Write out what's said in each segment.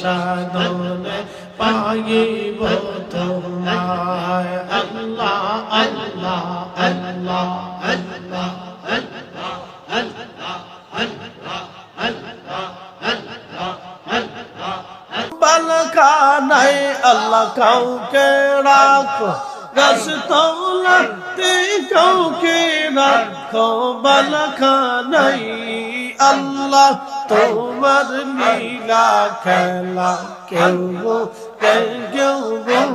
সাধনে পাইব তোমায়। আল্লাহ আল্লাহ আল্লাহ আল্লাহ বালখানায় আল্লাহ কাউকে রাখো গাছতলাতে কাউকে রাখো। বালখানায় আল্লাহ তোমার লীলা খেলা কেউ কেউ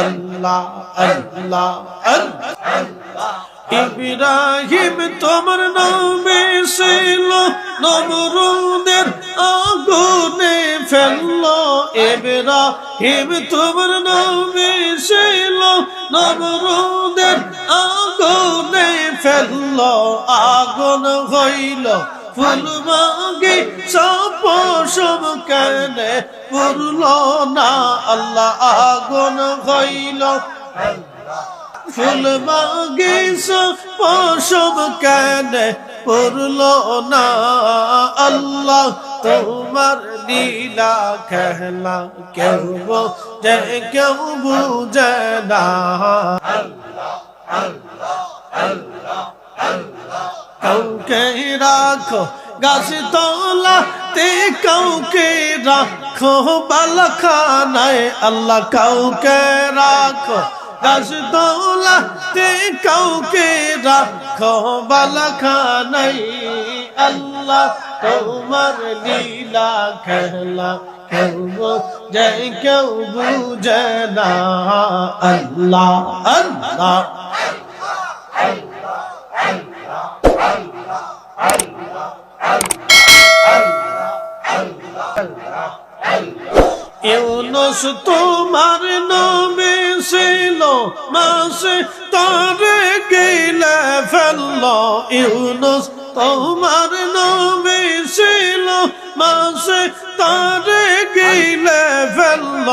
আল্লাহ আল্লাহ আল্লাহ। ইব্রাহিম তোমার নামে ছিল, নমরুদের আগুনে ফেলল। ইব্রাহিম তোমার নামে ছিল, নমরুদের আগুনে ফেলল। আগুন হইল ফুলবাগি সব সব কেনে পুরল না। আল্লাহ আগুন হইল। ফুল বাগিস পশব কেন পড়ল না। আল্লাহ তোমার লীলা খেলা কেউ যে কেউ বুঝে না। কাউকে রাখো, গাছ তোলা, তে কাউকে রাখো, বালখানায় আল্লাহ কাউকে রাখো, গাছ তোলা, তে কাউকে রাখো, বালখানায় আল্লাহ তোমার লীলা খেলা কেউ যে কেউ বুঝে না, আল্লাহ আল্লাহ। ইউনুস তোমার নামে ছিল, মাসে তারে গেলে ফেলল ইউনুস। তোমার নামে ছিল, মাসে তারে গেলে ফেলল।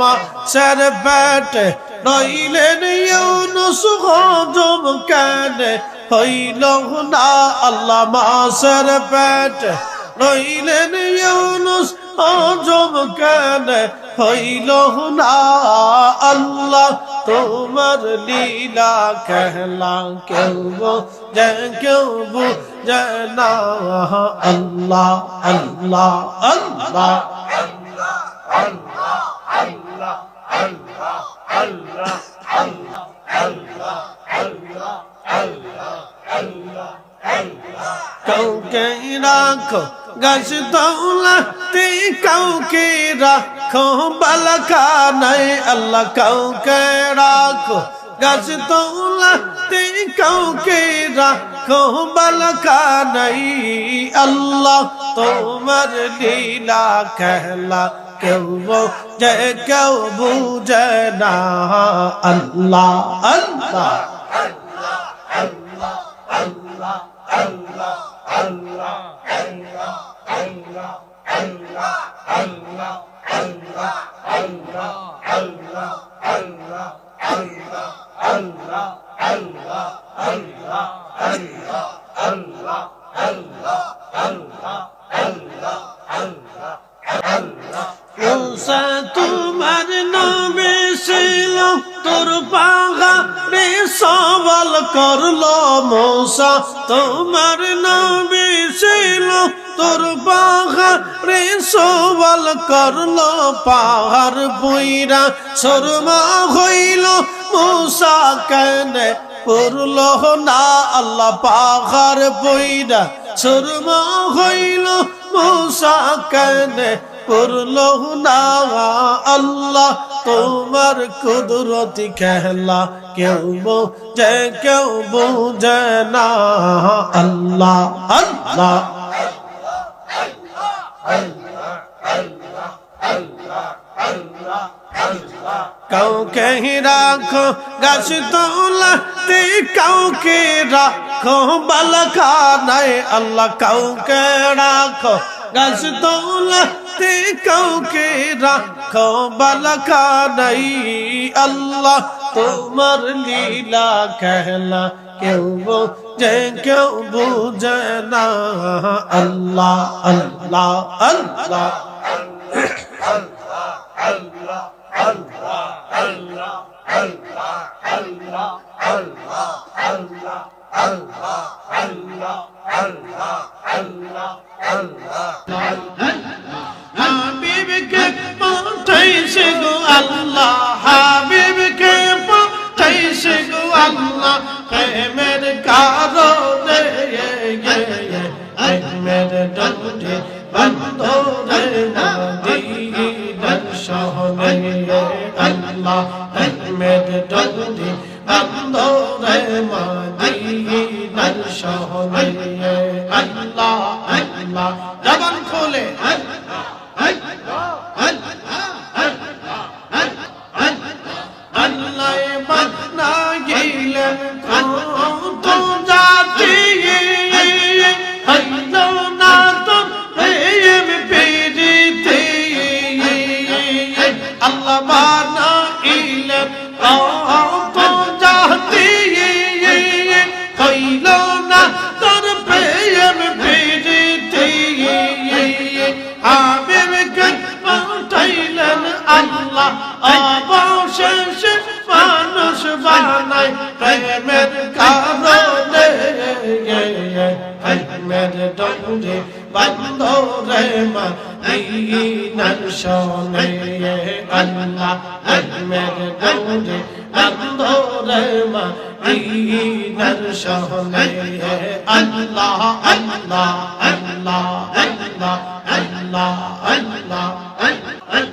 মাসের পেটে রইলেন ইউনুস, হজম কেন হইল না আল্লাহ। মাসের পেটে রইলেন ইউনুস আজব কেন হইল না আল্লাহ? তোমার লীলা কেহলা কেউ যে কেউ বুঝে না আল্লাহ আল্লাহ আল্লাহ। আল্লাহ আল্লাহ আল্লাহ আল্লাহ আল্লাহ আল্লাহ আল্লাহ রাখো গাছ দৌলা দৌলাতে কাউকে রাখো বালখানায় আল্লাহ কাউকে রাখো। গাছ দৌলাতে কাউকে রাখো বালখানায় আল্লাহ তোমার লীলা খেলা। কেউ যে কেউ বুঝে না, আল্লাহ আল্লাহ মুসা তোমার নামে তোর পাহাড়ে সওয়াল করল মুসা। তোমার নামে ছিল তোর পাহাড়ে সওয়াল করল পাহাড় বইরা। শর্মা হইল মুসা কেন পড়ল না আল্লাহ পাহাড় বইরা। শর্মা হইল মুসা কেন পড়ল না আল্লাহ, তোমার কুদরতি খেলা। কেউ যে কেউ বুঝে না। আল্লাহ আল্লাহ। কাউকে রাখো, গাছ তোলাতে কাউকে রাখো, বালখানায় আল্লাহ কাউকে রাখো। গাছ তোলাতে কাউকে রাখো বালখানায় আল্লাহ, তোমার লীলা খেলা কেউ বোঝে কেউ বুঝে না। আল্লাহ আল্লাহ আল্লাহ। হাবিবকে পাঠাইছে গো আল্লাহ, হাবিবকে পাঠাইছে গো আল্লাহ। প্রেমের কারণে প্রেমের ডোরে বন্ধ রে মদিনার শহরে আল্লাহ। প্রেমের ডোরে বন্ধ রে মদিনার শহরে আল্লাহ আল্লাহ। জবান খোলে। আল্লাহ Yeah. বন্ধ রে মদিনার শোনে আল্লাহ প্রেমের ডোরে আল্লাহ রে মদিনার শোনে আল্লাহ আল্লাহ আল্লাহ আল্লাহ আল্লাহ আল্লাহ আল্লাহ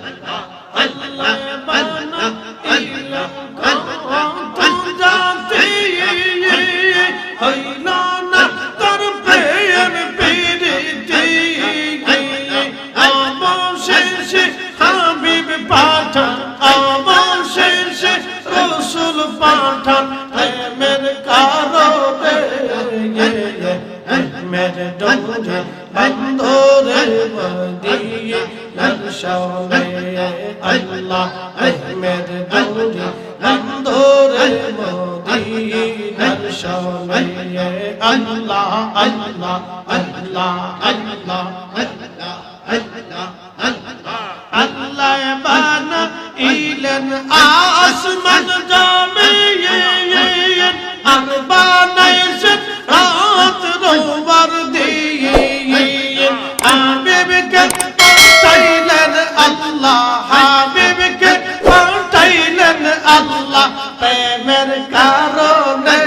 পাঠাইলেন আল্লাহ হাবিবকে পাঠাইলেন আল্লাহ প্রেমের কারণে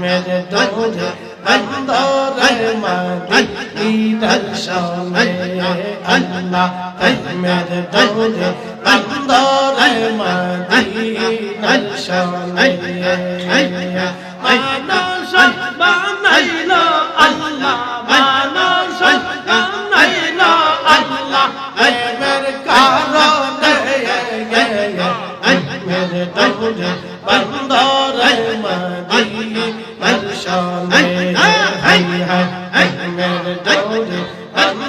মেরে দৌড়ে বন্দরে মদিনার শোনে আল্লাহ মেরে দৌড়ে বন্দরে মদিনার শোনে মানস বানাইল আল্লাহ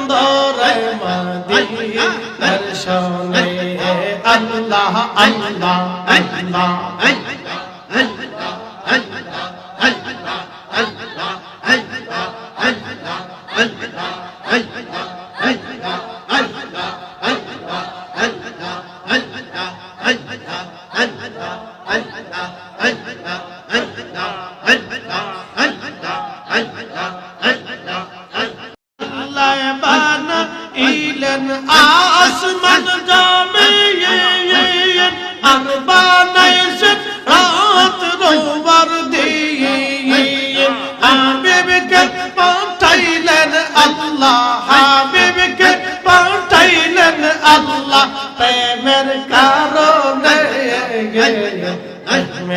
দৌড়ে বন্দরে মদিনার শোনে আল্লাহ আল্লাহ আল্লাহ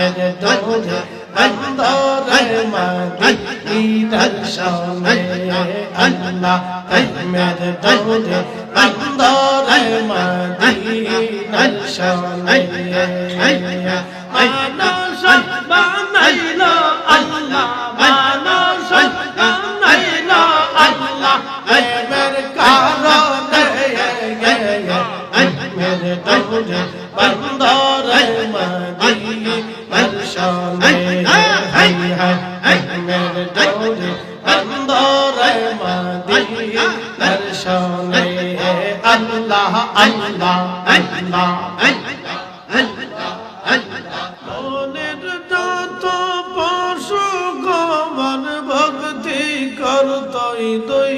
মেরে দৌড়ে বন্দরে মদিনার শোনে আল্লাহ মেরে দৌড়ে বন্দরে মদিনার শোনে মানস বানাইল আল্লাহ মানস বানাইল আল্লাহ প্রেমের কারণে মেরে দৌড়ে বন্দরে মদিনার dois